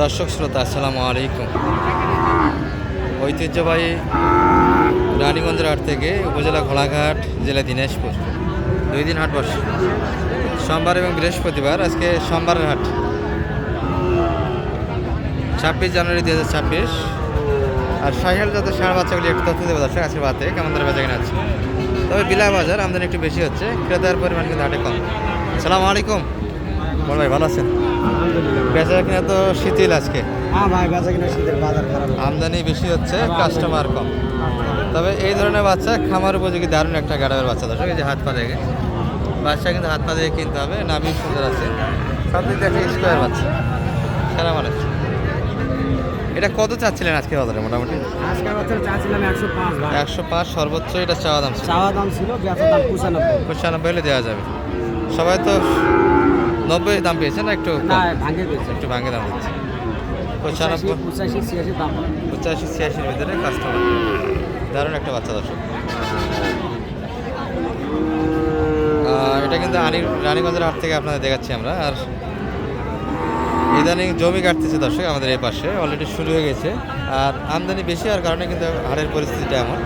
দর্শক শ্রোতা, আসসালামু আলাইকুম। ঐতিহ্যবাহী রানীগঞ্জের হাট থেকে উপজেলা ঘোড়াঘাট, জেলা দিনাজপুর। দুই দিন হাট বসে। সোমবার এবং বৃহস্পতিবার আজকে সোমবারের হাট। ছাব্বিশ জানুয়ারি দু হাজার ছাব্বিশ। আর সাহেল যাতে ষাঁড় বাচ্চাগুলি একটু তথ্য দেবে দর্শক আজকে বাতে কেমন ধরে বেচা কিনা আছে তবে বিলা বাজার আমদানি একটু বেশি হচ্ছে, ক্রেতার পরিমাণ কিন্তু হাটে কম। সালাম আলাইকুম। বল ভাই, ভালো আছেন? বেচা কিনা তো শীতল আজকে। হ্যাঁ ভাই বেচা কিনা শীতের বাজার খারাপ। আমদানি বেশি হচ্ছে কাস্টমার কম। তবে এই ধরনের বাচ্চা খামার উপযোগী দারুণ একটা গাড়াবের বাচ্চা দর্শক এই যে হাত পা দেখে। বাচ্চা কিন্তু হাত পা দেখে কিনতে হবে নামি সুন্দর আছে। সব দিক থেকে স্কোয়ার বাচ্চা। সেরা মানে এটা কত চাচ্ছিলেন আজকে বাজারে মোটামুটি? আজকের বছর চাচ্ছিলাম একশো পাঁচ একশো পাঁচ সর্বোচ্চ এটা চাওয়া দাম চাওয়া দাম ছিল বেচা দাম পঁচানব্বই। পঁচানব্বই হলে দেওয়া যাবে। সবাই তো নব্বই দাম পেয়েছে না একটু ভাঙে একটু ভাঙে দাম দিচ্ছে। পঁচাশি ছিয়াশির ভিতরে কাস্টমার দারুণ একটা বাচ্চা দর্শক। এটা কিন্তু আনি রানীগঞ্জের হাট থেকে আপনাদের দেখাচ্ছি আমরা। আর ইদানিং জমি কাটতেছে দর্শক আমাদের এই পাশে। অলরেডি শুরু হয়ে গেছে। আর আমদানি বেশি হওয়ার কারণে কিন্তু হাটের পরিস্থিতিটা এমন।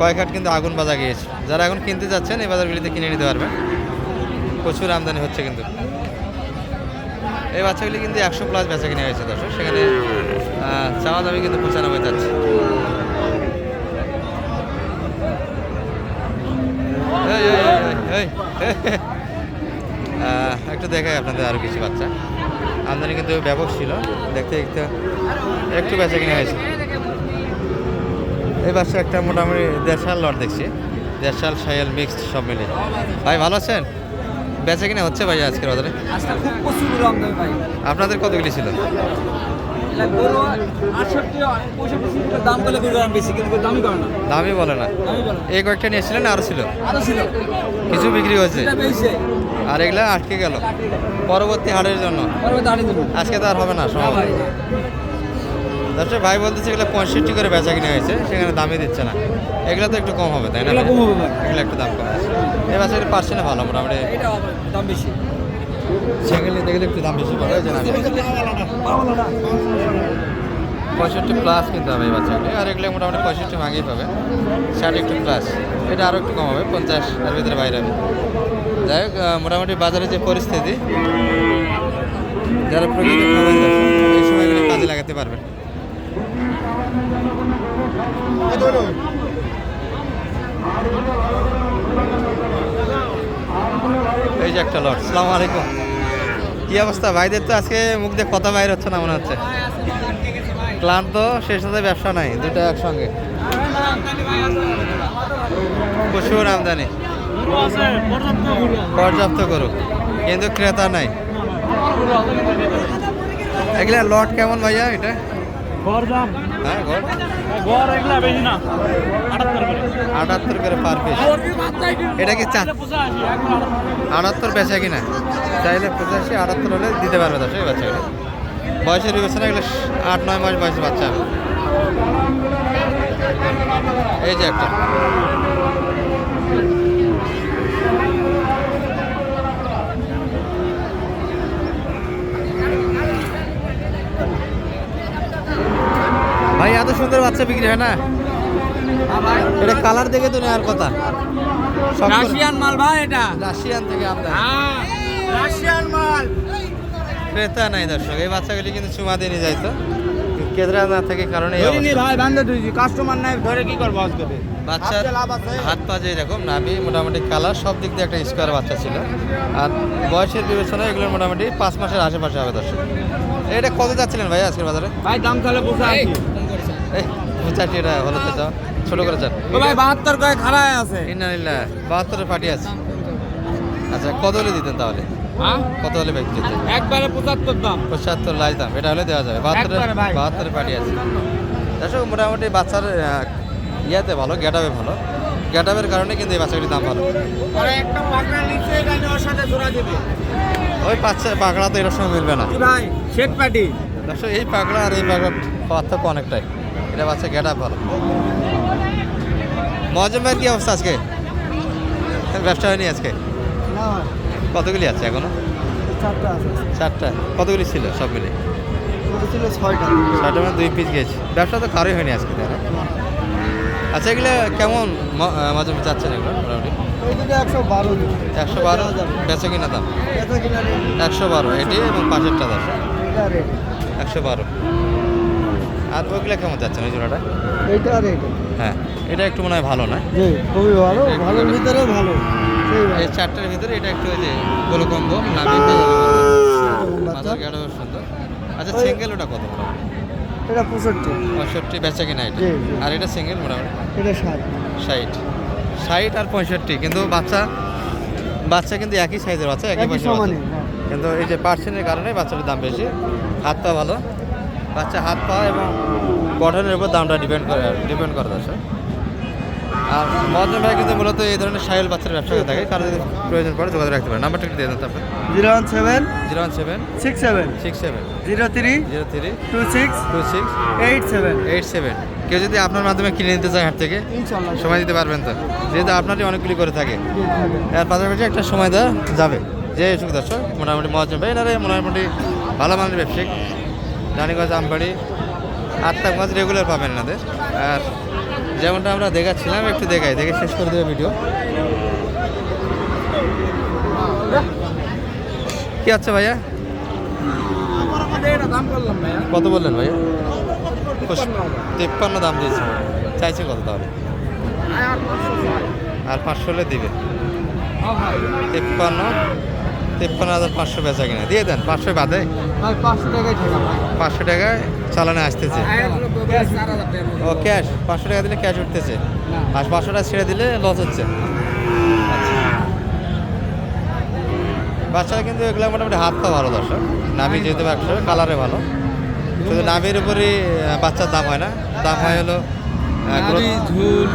কয়েক হাট কিন্তু আগুন বাজা গিয়েছে। যারা এখন কিনতে যাচ্ছেন এই বাজারগুলিতে কিনে নিতে পারবেন। প্রচুর আমদানি হচ্ছে কিন্তু। এই বাচ্চাগুলি কিন্তু একশো প্লাস বেচা কিনে হয়েছে দর্শক। সেখানে চাওয়া দামি কিন্তু পঁচানব্বই যাচ্ছে। একটু দেখাই আপনাদের আরও কিছু বাচ্চা। আমদানি কিন্তু ব্যাপক ছিল। দেখতে দেখতে একটু বেচা কিনে হয়েছে। এই বাচ্চা একটা মোটামুটি দেড়শাল লট দেখছি। দেড়শাল সাইল মিক্সড সব মিলে ভাই, ভালো আছেন? বেচা কিনে হচ্ছে ভাই আজকের বাজারে? আপনাদের কতগুলি ছিল? দামই বলে না। এই কয়েকটা নিয়েছিলেন আরও ছিল? কিছু বিক্রি হয়েছে? আর এগুলা আটকে গেল। পরবর্তী হাটের জন্য? আজকে তো আর হবে না না সম্ভব। দর্শক ভাই বলতেছে এগুলো পঁয়ষট্টি করে বেচা কিনে হয়েছে সেখানে দামই দিচ্ছে না। এগুলো তো একটু কম হবে তাই না এগুলো কম হবে এগুলো একটু দাম কম আছে। এই বাচ্চাগুলি পারছে না ভালো মোটামুটি। দাম বেশি। সেগুলি দেখলে একটু দাম বেশি পড়ে পঁয়ষট্টি প্লাস কিনতে হবে এই বাচ্চাগুলি আর এগুলো মোটামুটি পঁয়ষট্টি ভাঙেই পাবে। ষাট একটু প্লাস এটা আরও একটু কম হবে পঞ্চাশ এর ভিতরে বাইরে হবে। যাই হোক মোটামুটি বাজারে যে পরিস্থিতি যারা প্রকৃত এই সময়গুলি কাজে লাগাতে পারবেন এই যে একটা লট সালাম আলাইকুম। কি অবস্থা? ভাইদের তো আজকে মুখ দিয়ে কথা বাইর হচ্ছে না মনে হচ্ছে। ক্লান্ত শেষ সাথে ব্যবসা নাই দুটো একসঙ্গে। প্রচুর আমদানি। পর্যাপ্ত করুক, কিন্তু ক্রেতা নাই। এগুলা লট কেমন ভাইয়া এটা? হ্যাঁ ঘর আটাত্তর করে। পার পিস এটা কি চা আটাত্তর। বেচা কিনা? চাইলে পঁচাশি আটাত্তর হলে দিতে পারবে দশ এই বাচ্চাগুলো। বয়সের বিবেচনা এগুলো আট নয় মাস বয়সের বাচ্চা। এই যে একটা। ভাই বাচ্চা বিক্রি হয় না? এটা কালার দেখে তো নেওয়ার কথা। রাশিয়ান মাল ভাই এটা। রাশিয়ান থেকে আমদানি হ্যাঁ রাশিয়ান মাল। ক্রেতা নাই দর্শক এই বাচ্চাগুলি কিন্তু চুমা দিয়ে নিয়ে যাইতো কেদরা না থাকে কারণে ভাই বান্ধে তুই কাস্টমার নাই ধরে কি করব আজকে বাচ্চার। হাত পা যে এরকম নাভি মোটামুটি কালার সব দিক দিয়ে একটা স্কোয়ার বাচ্চা ছিল। আর বয়সের বিবেচনায় এগুলোর মোটামুটি পাঁচ মাসের আশেপাশে হবে দর্শক। এটা কত যাচ্ছিলেন ভাই আজকের বাজারে? ভাই দাম তাহলে বসে পঁচাশি এটা হলো তো যাও ছোটো করে চান ও ভাই বাহাত্তর কয়ে খাড়ায় আছে। ইন্নালিল্লাহ বাহাত্তরের পার্টি আছে। আচ্ছা কত হলে দিতেন তাহলে? হ্যাঁ? কত হলে ব্যক্তি দিতেন? একবারে পঁচাত্তর দাম। পঁচাত্তর লাইজ দাম এটা হলে দেওয়া যাবে। বাহাত্তরের বাহাত্তরের পার্টি আছে। দর্শক মোটামুটি বাচ্চার ইয়াতে ভালো গেটাবে ভালো। গেটাবের কারণে কিন্তু এই বাচ্চাগুলির দাম ভালো। ওই বাচ্চা পাকড়া তো সঙ্গে মিলবে না। ভাই? শেট দর্শক এই পাকড়া আর এই পাকড়া পার্থক্য অনেকটাই। এটা বাচ্চা গেটাপ ভালো। মজম ভাইয়ের কি অবস্থা আজকে? ব্যবসা হয়নি আজকে? কতগুলি আছে এখনও? চারটা কতগুলি ছিল সব মিলে? ছিল? ছয়টা। ছয়টা মানে দুই পিস গেছে। ব্যবসা তো কারোই হয়নি আজকে তাহলে আচ্ছা এগুলো কেমন মাঝে মাঝে চাচ্ছেন এগুলো মোটামুটি? একশো বারো একশো বারো? বেচা কিনা দাম? কিনা একশো বারো এটি এবং পাঁচেরটা দাম? একশো বারো। আর ওইগুলো কেমন যাচ্ছেন ওই জোড়াটা? এইটা আর এইটা। হ্যাঁ এটা একটু মনে হয় ভালো না? জি খুবই ভালো ভালোর ভিতরে ভালো। এই চারটার ভিতরে এটা একটু ওই যে গোলকম্ব নামি মাথার গাড়ো সুন্দর। আচ্ছা সিঙ্গেল ওটা কত এটা পঁয়ষট্টি। পঁয়ষট্টি বেচা কিনা এটা। আর এটা সিঙ্গেল মোটামুটি এটা ষাট। ষাট। ষাট আর পঁয়ষট্টি কিন্তু বাচ্চা বাচ্চা কিন্তু একই সাইজের বাচ্চা একই বয়সের বাচ্চা। কিন্তু এই যে পার্সেন্টের কারণে বাচ্চাটার দাম বেশি হাত পা ভালো। বাচ্চা হাত পা এবং গঠনের উপর দামটা ডিপেন্ড করে ডিপেন্ড করে দর্শক। আর মহাজন ভাই কিন্তু মূলত এই ধরনের সাইল বাচ্চার ব্যবসা করে থাকে। কারও যদি প্রয়োজন পড়ে যোগাযোগ রাখতে পারে নাম্বারটা একটু দিয়ে দেন তারপর zero one seven zero one seven six seven six seven zero three zero three two six two six eight seven eight seven. কেউ যদি আপনার মাধ্যমে কিনে নিতে চায় হাট থেকে সময় দিতে পারবেন তো? যেহেতু আপনারই অনেকগুলি করে থাকে। এর পাশাপাশি একটা সময় দেওয়া যাবে। যে সুখ দর্শক মোটামুটি মহাজন ভাই এনারা মোটামুটি ভালো মানের ব্যবসায়িক রানীগঞ্জ আমবাড়ি মাছ রেগুলার পাবেন এনাদের আর যেমনটা আমরা দেখাচ্ছিলাম, একটু দেখাই, দেখে শেষ করে দেবে ভিডিও কি আছে ভাইয়া? কত বললেন ভাইয়া? তিপ্পান্ন দাম দিয়েছে। চাইছে কত তাহলে? আর পাঁচশো হলে দিবে। তিপ্পান্ন। তিপ্পান্ন হাজার পাঁচশো বেচা কিনা। দিয়ে দেন পাঁচশো বাদে। পাঁচশো টাকায় ঠিক আছে পাঁচশো টাকায় চালানে আসতেছে। ও ক্যাশ পাঁচশো টাকা দিলে ক্যাশ উঠতেছে। আর পাঁচশো টাকা ছেড়ে দিলে লস হচ্ছে। আচ্ছা। বাচ্চারা কিন্তু এগুলো মোটামুটি হাত পা ভালো দর্শক। নামি যেহেতু ব্যবসা কালারে ভালো। শুধু নামের উপরই বাচ্চার দাম হয় না। দাম হয় হলো ঝুল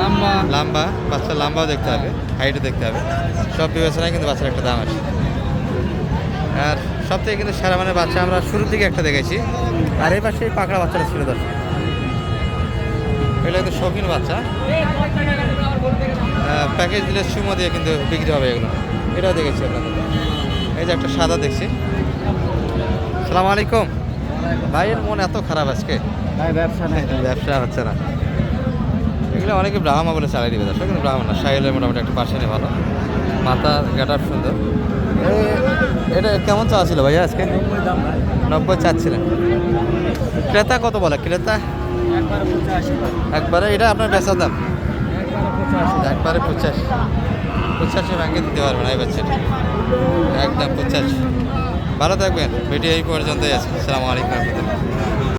লম্বা। লম্বা বাচ্চার লম্বাও দেখতে হবে হাইটও দেখতে হবে। সব বিবেচনায় কিন্তু বাচ্চার একটা দাম আছে। আর সব থেকে কিন্তু সেরা মানে বাচ্চা আমরা শুরুর দিকে একটা দেখেছি আর এই পাশে পাকড়া বাচ্চাটা ছিল দর্শক। এগুলো কিন্তু শৌখিন বাচ্চা। প্যাকেজ দিলে সুমো দিয়ে কিন্তু বিক্রি হবে এগুলো। এটাও দেখেছি আপনাদের। এই যে একটা সাদা দেখছি। সালাম আলাইকুম। ভাইয়ের মন এত খারাপ আজকে? ব্যবসা নেই। হচ্ছে না। এগুলো অনেকে ব্রাহ্মা বলে চালাই দিবে দর্শক। কিন্তু ব্রাহ্মণ না সাইলের মোটামুটি একটা পার্সেন্টে ভালো। মাথা গেট আপ সুন্দর এটা কেমন চাওয়া ছিল ভাইয়া আজকে? নব্বই চাচ্ছিলেন। ক্রেতা কত বলে? ক্রেতা? একবার একবারে এটা আপনার বেচার দাম? একবার পঁচাশি। একবারে পঁচাশি পঁচাশি ব্যাংকে দিতে পারবেন এই বাচ্চাটা। একদম পঁচাশি। ভালো থাকবেন ভিডিও এই পর্যন্তই আছে। সালামু আলাইকুম